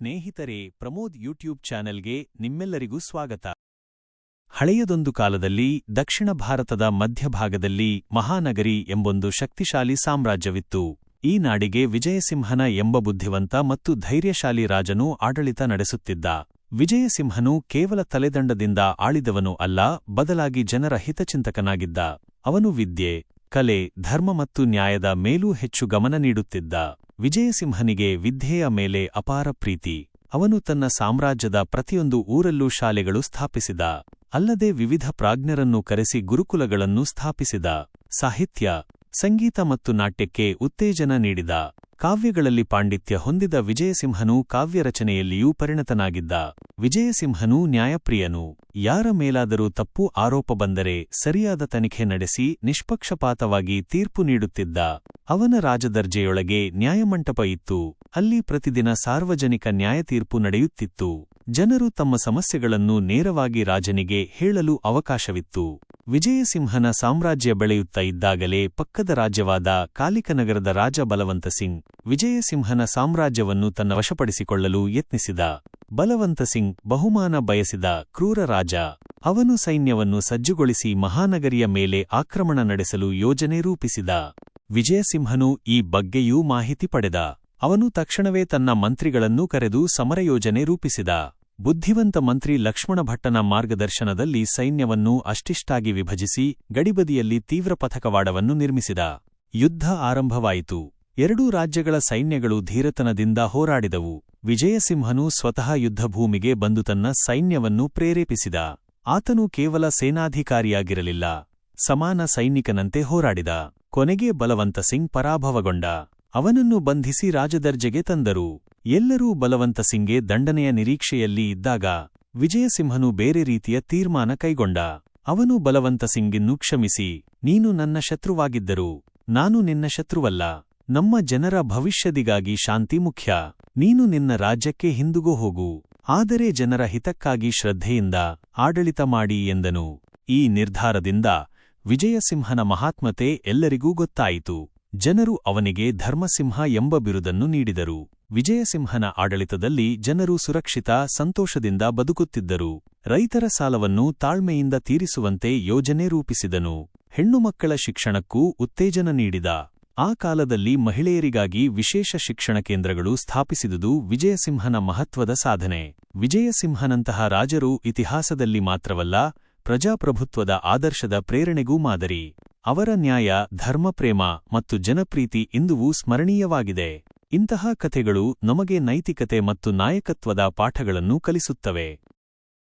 ಸ್ನೇಹಿತರೆ, ಪ್ರಮೋದ್ ಯೂಟ್ಯೂಬ್ ಚಾನೆಲ್ಗೆ ನಿಮ್ಮೆಲ್ಲರಿಗೂ ಸ್ವಾಗತ. ಹಳೆಯದೊಂದು ಕಾಲದಲ್ಲಿ ದಕ್ಷಿಣ ಭಾರತದ ಮಧ್ಯಭಾಗದಲ್ಲಿ ಮಹಾನಗರಿ ಎಂಬೊಂದು ಶಕ್ತಿಶಾಲಿ ಸಾಮ್ರಾಜ್ಯವಿತ್ತು. ಈ ನಾಡಿಗೆ ವಿಜಯಸಿಂಹನ ಎಂಬ ಬುದ್ಧಿವಂತ ಮತ್ತು ಧೈರ್ಯಶಾಲಿ ರಾಜನು ಆಡಳಿತ ನಡೆಸುತ್ತಿದ್ದ. ವಿಜಯಸಿಂಹನು ಕೇವಲ ತಲೆದಂಡದಿಂದ ಆಳಿದವನು ಅಲ್ಲ, ಬದಲಾಗಿ ಜನರ ಹಿತಚಿಂತಕನಾಗಿದ್ದ. ಅವನು ವಿದ್ಯೆ, ಕಲೆ, ಧರ್ಮ ಮತ್ತು ನ್ಯಾಯದ ಮೇಲೂ ಹೆಚ್ಚು ಗಮನ ನೀಡುತ್ತಿದ್ದ. ವಿಜಯಸಿಂಹನಿಗೆ ವಿದ್ಯೆಯ ಮೇಲೆ ಅಪಾರ ಪ್ರೀತಿ. ಅವನು ತನ್ನ ಸಾಮ್ರಾಜ್ಯದ ಪ್ರತಿಯೊಂದು ಊರಲ್ಲೂ ಶಾಲೆಗಳು ಸ್ಥಾಪಿಸಿದ. ಅಲ್ಲದೆ ವಿವಿಧ ಪ್ರಾಜ್ಞರನ್ನು ಕರೆಸಿ ಗುರುಕುಲಗಳನ್ನು ಸ್ಥಾಪಿಸಿದ. ಸಾಹಿತ್ಯ ಸಂಗೀತ ಮತ್ತು ನಾಟ್ಯಕ್ಕೆ ಉತ್ತೇಜನ ನೀಡಿದ ಕಾವ್ಯಗಳಲ್ಲಿ ಪಾಂಡಿತ್ಯ ಹೊಂದಿದ ವಿಜಯಸಿಂಹನು ಕಾವ್ಯರಚನೆಯಲ್ಲಿಯೂ ಪರಿಣತನಾಗಿದ್ದ. ವಿಜಯಸಿಂಹನು ನ್ಯಾಯಪ್ರಿಯನು. ಯಾರ ಮೇಲಾದರೂ ತಪ್ಪು ಆರೋಪ ಬಂದರೆ ಸರಿಯಾದ ತನಿಖೆ ನಡೆಸಿ ನಿಷ್ಪಕ್ಷಪಾತವಾಗಿ ತೀರ್ಪು ನೀಡುತ್ತಿದ್ದ. ಅವನ ರಾಜದರ್ಜೆಯೊಳಗೆ ನ್ಯಾಯಮಂಟಪ ಇತ್ತು. ಅಲ್ಲಿ ಪ್ರತಿದಿನ ಸಾರ್ವಜನಿಕ ನ್ಯಾಯತೀರ್ಪು ನಡೆಯುತ್ತಿತ್ತು. ಜನರು ತಮ್ಮ ಸಮಸ್ಯೆಗಳನ್ನು ನೇರವಾಗಿ ರಾಜನಿಗೆ ಹೇಳಲು ಅವಕಾಶವಿತ್ತು. ವಿಜಯಸಿಂಹನ ಸಾಮ್ರಾಜ್ಯ ಬೆಳೆಯುತ್ತಾ ಇದ್ದಾಗಲೇ ಪಕ್ಕದ ರಾಜ್ಯವಾದ ಕಾಲಿಕನಗರದ ರಾಜ ಬಲವಂತ ಸಿಂಗ್ ವಿಜಯಸಿಂಹನ ಸಾಮ್ರಾಜ್ಯವನ್ನು ತನ್ನ ವಶಪಡಿಸಿಕೊಳ್ಳಲು ಯತ್ನಿಸಿದ. ಬಲವಂತ ಸಿಂಗ್ ಬಹುಮಾನ ಬಯಸಿದ ಕ್ರೂರ ರಾಜ. ಅವನು ಸೈನ್ಯವನ್ನು ಸಜ್ಜುಗೊಳಿಸಿ ಮಹಾನಗರಿಯ ಮೇಲೆ ಆಕ್ರಮಣ ನಡೆಸಲು ಯೋಜನೆ ರೂಪಿಸಿದ. ವಿಜಯಸಿಂಹನು ಈ ಬಗ್ಗೆಯೂ ಮಾಹಿತಿ ಪಡೆದ. ಅವನು ತಕ್ಷಣವೇ ತನ್ನ ಮಂತ್ರಿಗಳನ್ನೂ ಕರೆದು ಸಮರಯೋಜನೆ ರೂಪಿಸಿದ. ಬುದ್ಧಿವಂತ ಮಂತ್ರಿ ಲಕ್ಷ್ಮಣ ಭಟ್ಟನ ಮಾರ್ಗದರ್ಶನದಲ್ಲಿ ಸೈನ್ಯವನ್ನು ಅಷ್ಟಿಷ್ಟಾಗಿ ವಿಭಜಿಸಿ ಗಡಿಬದಿಯಲ್ಲಿ ತೀವ್ರ ಪಥಕವಾಡವನ್ನು ನಿರ್ಮಿಸಿದ ಯುದ್ಧ ಆರಂಭವಾಯಿತು. ಎರಡೂ ರಾಜ್ಯಗಳ ಸೈನ್ಯಗಳು ಧೀರತನದಿಂದ ಹೋರಾಡಿದವು. ವಿಜಯಸಿಂಹನು ಸ್ವತಃ ಯುದ್ಧಭೂಮಿಗೆ ಬಂದು ತನ್ನ ಸೈನ್ಯವನ್ನು ಪ್ರೇರೇಪಿಸಿದ. ಆತನು ಕೇವಲ ಸೇನಾಧಿಕಾರಿಯಾಗಿರಲಿಲ್ಲ. ಸಮಾನ ಸೈನಿಕನಂತೆ ಹೋರಾಡಿದ. ಕೊನೆಗೆ ಬಲವಂತ ಸಿಂಗ್ ಪರಾಭವಗೊಂಡ. ಅವನನ್ನು ಬಂಧಿಸಿ ರಾಜದರ್ಜೆಗೆ ತಂದರು. ಎಲ್ಲರೂ ಬಲವಂತ ಸಿಂಗೆ ದಂಡನೆಯ ನಿರೀಕ್ಷೆಯಲ್ಲಿ ಇದ್ದಾಗ ವಿಜಯಸಿಂಹನು ಬೇರೆ ರೀತಿಯ ತೀರ್ಮಾನ ಕೈಗೊಂಡ. ಅವನು ಬಲವಂತ ಸಿಂಗಿನ್ನು ಕ್ಷಮಿಸಿ, ನೀನು ನನ್ನ ಶತ್ರುವಾಗಿದ್ದರು ನಾನು ನಿನ್ನ ಶತ್ರುವಲ್ಲ. ನಮ್ಮ ಜನರ ಭವಿಷ್ಯದಿಗಾಗಿ ಶಾಂತಿ ಮುಖ್ಯ. ನೀನು ನಿನ್ನ ರಾಜ್ಯಕ್ಕೆ ಹಿಂದುಗೋ ಹೋಗು. ಆದರೆ ಜನರ ಹಿತಕ್ಕಾಗಿ ಶ್ರದ್ಧೆಯಿಂದ ಆಡಳಿತ ಮಾಡಿ ಎಂದನು. ಈ ನಿರ್ಧಾರದಿಂದ ವಿಜಯಸಿಂಹನ ಮಹಾತ್ಮತೆ ಎಲ್ಲರಿಗೂ ಗೊತ್ತಾಯಿತು. ಜನರು ಅವನಿಗೆ ಧರ್ಮಸಿಂಹ ಎಂಬ ಬಿರುದನ್ನು ನೀಡಿದರು. ವಿಜಯಸಿಂಹನ ಆಡಳಿತದಲ್ಲಿ ಜನರು ಸುರಕ್ಷಿತ, ಸಂತೋಷದಿಂದ ಬದುಕುತ್ತಿದ್ದರು. ರೈತರ ಸಾಲವನ್ನು ತಾಳ್ಮೆಯಿಂದ ತೀರಿಸುವಂತೆ ಯೋಜನೆ ರೂಪಿಸಿದನು. ಹೆಣ್ಣುಮಕ್ಕಳ ಶಿಕ್ಷಣಕ್ಕೂ ಉತ್ತೇಜನ ನೀಡಿದ. ಆ ಕಾಲದಲ್ಲಿ ಮಹಿಳೆಯರಿಗಾಗಿ ವಿಶೇಷ ಶಿಕ್ಷಣ ಕೇಂದ್ರಗಳು ಸ್ಥಾಪಿಸಿದುದು ವಿಜಯಸಿಂಹನ ಮಹತ್ವದ ಸಾಧನೆ. ವಿಜಯಸಿಂಹನಂತಹ ರಾಜರು ಇತಿಹಾಸದಲ್ಲಿ ಮಾತ್ರವಲ್ಲ, ಪ್ರಜಾಪ್ರಭುತ್ವದ ಆದರ್ಶದ ಪ್ರೇರಣೆಗೂ ಮಾದರಿ. ಅವರ ನ್ಯಾಯ ಧರ್ಮಪ್ರೇಮ ಮತ್ತು ಜನಪ್ರೀತಿ ಇಂದುವೂ ಸ್ಮರಣೀಯವಾಗಿದೆ. ಇಂತಹ ಕಥೆಗಳು ನಮಗೆ ನೈತಿಕತೆ ಮತ್ತು ನಾಯಕತ್ವದ ಪಾಠಗಳನ್ನು ಕಲಿಸುತ್ತವೆ.